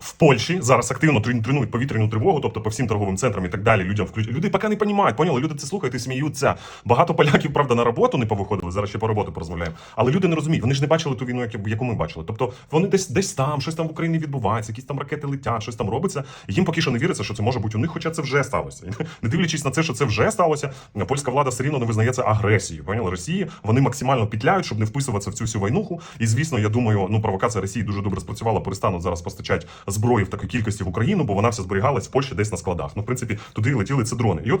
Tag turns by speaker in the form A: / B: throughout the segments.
A: В Польщі зараз активно трен- тренують повітряну тривогу, тобто по всім торговим центрам і так далі. Людям включ... Люди поки не розуміють, поняли? Люди це слухають і сміються. Багато поляків, правда, на роботу не повиходили. Зараз ще по роботу порозмовляємо. Але люди не розуміють. Вони ж не бачили ту війну, яку- ми бачили. Тобто вони десь десь там, щось там в Україні відбувається, якісь там ракети летять, щось там робиться. Їм поки що не віриться, що це може бути у них, хоча це вже сталося. Не дивлячись на це, що це вже сталося, польська влада все рівно не визнає це агресією. Поняли Росії. Вони максимально пітляють, щоб не вписуватися в цю всю війнуху. І звісно, я думаю, ну провокація Росії дуже добре спрацювала. Перестануть зараз постачати зброї в такій кількості в Україну, бо вона вся зберігалась в Польщі десь на складах. Ну, в принципі, туди летіли ці дрони. І от.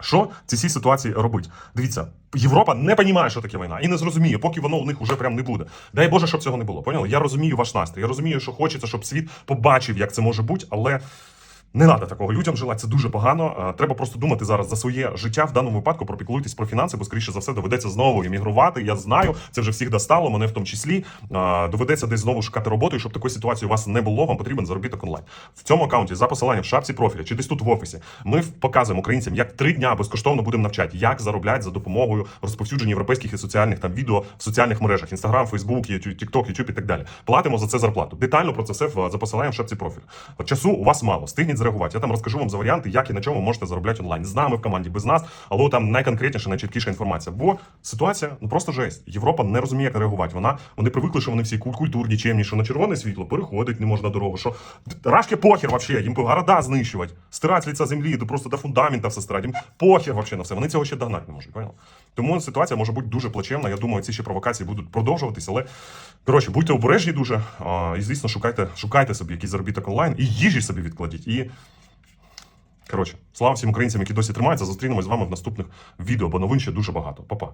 A: Що ці всі ситуації робить? Дивіться, Європа не розуміє, що таке війна, і не зрозуміє, поки воно у них уже прям не буде. Дай Боже, щоб цього не було. Поняли? Я розумію ваш настрій. Я розумію, що хочеться, щоб світ побачив, як це може бути, але не треба такого людям желати, це дуже погано. Треба просто думати зараз за своє життя. В даному випадку пропіклуйтесь про фінанси, бо скоріше за все доведеться знову емігрувати. Я знаю, це вже всіх достало, мене в тому числі. Доведеться десь знову шукати роботу, і щоб такої ситуації у вас не було. Вам потрібен заробіток онлайн. В цьому аккаунті за посиланням в шапці профіля чи десь тут в офісі. Ми показуємо українцям, як три дня безкоштовно будемо навчати, як заробляти за допомогою розповсюдження європейських і соціальних там відео в соціальних мережах: Інстаграм, Фейсбук, Тікток, Ютуб і так далі. Платимо за це зарплату. Детально про це все за посиланням в шапці профіля. Часу у вас мало, стигніть зреагувати. Я там розкажу вам за варіанти, як і на чому можете заробляти онлайн. З нами в команді, без нас, але там найконкретніша, найчіткіша інформація. Бо ситуація ну просто жесть. Європа не розуміє, як реагувати. Вона вони привикли, що вони всі культурні, чемні, що на червоне світло переходить не можна дорогу. Що рашки похер вообще, їм города знищувати, стирати з лиця землі, до просто до фундамента все стирати. Їм похер вообще на все. Вони цього ще догнати не можуть. Понял? Тому ситуація може бути дуже плачевна. Я думаю, ці ще провокації будуть продовжуватися, але коротше, будьте обережні дуже. І звісно, шукайте, шукайте собі якийсь заробіток онлайн і їжі собі відкладіть. І Коротше, слава всім українцям, які досі тримаються. Зустрінемось з вами в наступних відео, бо новин ще дуже багато. Па-па.